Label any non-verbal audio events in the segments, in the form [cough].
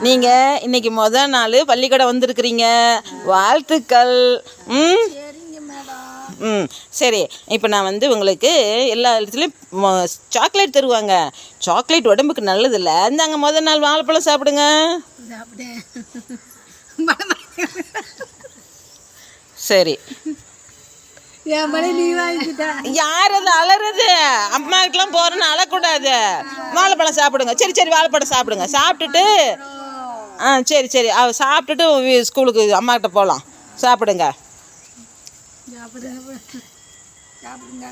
நீங்கள் இன்னைக்கு முத நாள் பள்ளிக்கூடம் வந்திருக்கிறீங்க. வாழ்த்துக்கள். ம்? ம். சரி இப்போ நான் வந்து உங்களுக்கு எல்லா இடத்துலையும் சாக்லேட் தருவாங்க. சாக்லேட் உடம்புக்கு நல்லதில்ல. இந்தாங்க முத நாள் வாழைப்பழம் சாப்பிடுங்க. சரி. யார் அது அலறது? அம்மாவுக்குலாம் போகிறேன்னு அழக்கூடாது. வாழைப்பழம் சாப்பிடுங்க. சரி சரி வாழைப்பழம் சாப்பிடுங்க. சாப்பிட்டுட்டு ஆ சரி சரி. அவ சாப்பிட்டுட்டு ஸ்கூலுக்கு அம்மா கிட்ட போகலாம் சாப்பிடுங்க. சாப்பிடுங்க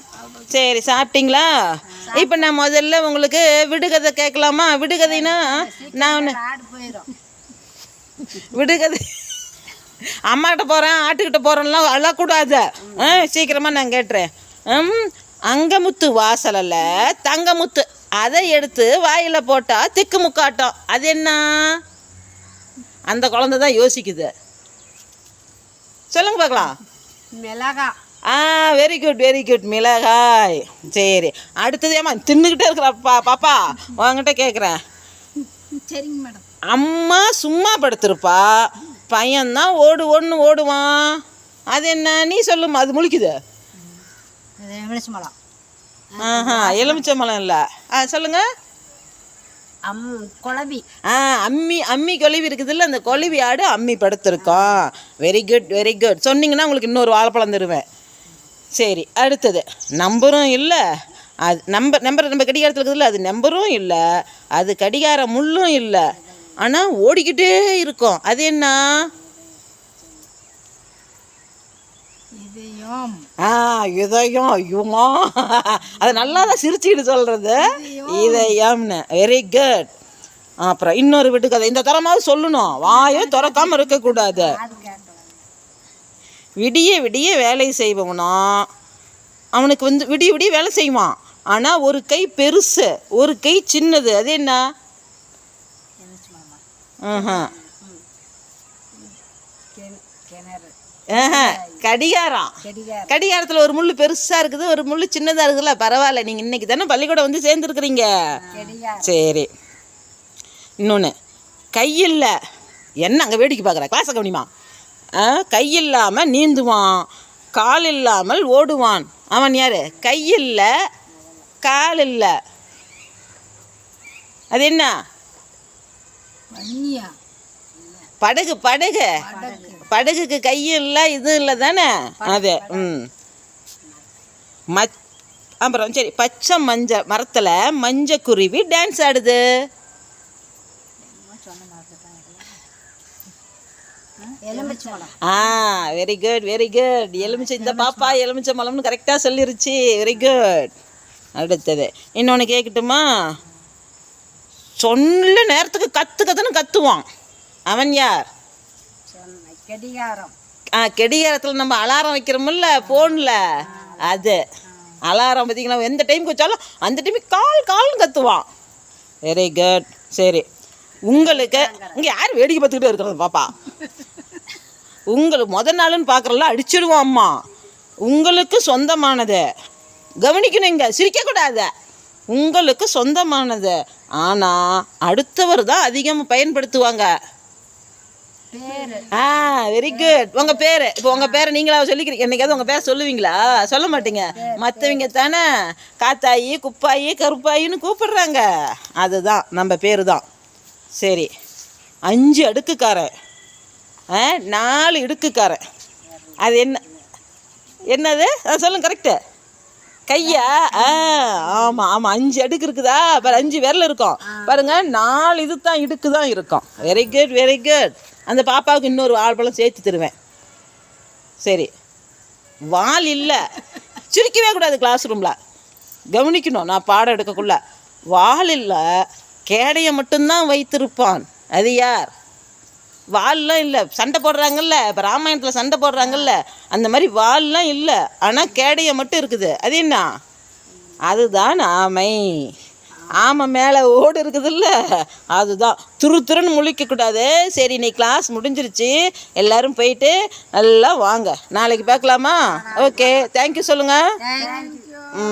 சரி சாப்பிட்டீங்களா? இப்போ நான் முதல்ல உங்களுக்கு விடுகதை கேட்கலாமா? விடுகதைனா நான் ஒன்று விடுகதை. அம்மாக்கிட்ட போகிறேன் ஆட்டுக்கிட்ட போகிறேன்லாம் அழக்கூடாது. ஆ சீக்கிரமாக நான் கேட்டுறேன். ம் அங்கமுத்து வாசலில் தங்கமுத்து. அதை எடுத்து வாயில் போட்டால் திக்கு முக்காட்டம் அது என்ன? அந்த குழந்தை தான் யோசிக்குது. சொல்லுங்க பார்க்கலாம் மிளகா. ஆ வெரி குட் வெரி குட் மிளகாய். சரி. அடுத்தது ஏமா தின்னுக்கிட்டே இருக்கிற பா பாப்பா உங்ககிட்ட கேட்குறேன் சரிங்க மேடம். அம்மா சும்மா படுத்திருப்பா. பையன்தான் ஓடு ஒன்று ஓடுவான். அது என்ன? நீ சொல்லுமா அது முழிக்குது. இது எலுமிச்சை மலம் ஆஹா எலுமிச்சம்பழம் இல்லை. ஆ சொல்லுங்க. அம் குழம்பி ஆ அம்மி அம்மி கொழுவி இருக்குதுல்ல அந்த கொழுவி ஆடு அம்மி படுத்திருக்கோம் வெரி குட் வெரி குட் சொன்னீங்கன்னா உங்களுக்கு இன்னொரு வாழைப்பழம் தருவேன். சரி அடுத்தது. நம்பரும் இல்லை. அது நம்பர் நம்பர் நம்ம கடிகாரத்தில் இருக்குதுல்ல அது நம்பரும் இல்லை. அது கடிகார முள்ளும் இல்லை. ஆனால் ஓடிக்கிட்டே இருக்கும். அது என்ன இதயம் ஆ இதயம் ஐயோமா [laughs] அது நல்லா தான் சிரிச்சுக்கிட்டு சொல்கிறது இதயம்னு. வெரி குட் அப்புறம் இன்னொரு வீட்டுக்கு இந்த தரமாவது சொல்லணும். வாயை திறக்காம இருக்கக்கூடாது. விடிய விடிய வேலை செய்பவனா? அவனுக்கு வந்து விடிய விடிய வேலை செய்வான். ஆனால் ஒரு கை பெருசு ஒரு கை சின்னது. அது என்ன? ஆஹா. கிண- கிணறு. கடிகாரம். கடிகாரம். கடிகாரத்தில் ஒரு முள் பெருசாக இருக்குது ஒரு முள் சின்னதாக இருக்குதுல்ல பரவாயில்ல. நீங்கள் இன்னைக்கு தானே பள்ளிக்கூடம் வந்து சேர்ந்துருக்குறீங்க? சரி. இன்னொன்று கையில்ல என்ன அங்கே வேடிக்கை பார்க்குற? கிளாஸை கவனிமா. ஆ கையில்லாமல் நீந்துவான் கால் இல்லாமல் ஓடுவான். அவன் யார்? கையில்ல கால் இல்லை அது என்ன? படகு படகு. படகுக்கு கையும் இல்லை இது இல்லை தானே? அது ம். மச் அப்புறம் சரி பச்சை மஞ்சள் மரத்தில் மஞ்சள் குருவி டான்ஸ் ஆடுது ஆ வெரி குட் வெரி குட் எலுமிச்சை இந்த பாப்பா எலுமிச்சை மலம்னு கரெக்டாக சொல்லிருச்சு. வெரி குட் அடுத்தது இன்னொன்று கேட்கட்டுமா சொல்ல நேரத்துக்கு கத்து கத்துன்னு கத்துவான். அவன் யார்? கடிகாரம். ஆ கெடிகாரத்தில் நம்ம அலாரம் வைக்கிறோமில்ல ஃபோனில் அது. அலாரம் பார்த்தீங்களா எந்த டைமுக்கு வச்சாலும் அந்த டைமுக்கு கால் கால்னு கத்துவான். வெரி குட் சரி. உங்களுக்கு இங்கே யார் வேடிக்கை பார்த்துக்கிட்டே இருக்கிறது பாப்பா? உங்களுக்கு முத நாளுன்னு பார்க்குறல அடிச்சிடுவோம் அம்மா. உங்களுக்கு சொந்தமானது. கவனிக்கணும் இங்கே. சிரிக்கக்கூடாது உங்களுக்கு சொந்தமானது. ஆனால் அடுத்தவர் தான் அதிகமாக பயன்படுத்துவாங்க. ஆ வெரி குட் உங்க பேரு. இப்போ உங்க பேரை நீங்களா சொல்லிக்கிறீங்க. என்னைக்காவது உங்க பேர் சொல்லுவீங்களா? சொல்ல மாட்டீங்க. மற்றவங்க தானே? காத்தாயி குப்பாயி கருப்பாயின்னு கூப்பிடுறாங்க. அதுதான் நம்ம பேரு தான் சரி. அஞ்சு அடுக்குக்காரன் ஆ நாலு இடுக்குக்காரன் அது என்ன? என்னது? ஆ, சொல்லுங்க கரெக்டு கையா? ஆ ஆமாம் ஆமாம் அஞ்சு அடுக்கு இருக்குதா? பாரு அஞ்சு விரல் இருக்கும். பாருங்க நாலு இது தான் இடுக்கு தான் இருக்கும். வெரி குட் வெரி குட் அந்த பாப்பாவுக்கு இன்னொரு வாழைப்பழம் சேர்த்து தருவேன். சரி. வால் இல்லை. சிரிக்கவே கூடாது கிளாஸ் ரூமில் கவனிக்கணும் நான் பாடம் எடுக்கக்குள்ள. வால் இல்லை. கேடையை மட்டும்தான் வைத்திருப்பான். அது யார்? வால்லாம் இல்லை. சண்டை போடுறாங்கல்ல. இப்போ ராமாயணத்தில் சண்டை போடுறாங்கல்ல. அந்த மாதிரி வால்லாம் இல்லை. ஆனால் கேடையை மட்டும் இருக்குது. அது என்ன? அதுதான் ஆமை. ஆமை மேலே ஓடு இருக்குதுல்ல. அதுதான். துரு துருன்னு முழிக்கக்கூடாது. சரி இன்னைக்கு கிளாஸ் முடிஞ்சிருச்சு. எல்லாரும் போயிட்டு நல்லா வாங்க. நாளைக்கு பார்க்கலாமா? ஓகே தேங்க்யூ சொல்லுங்கள்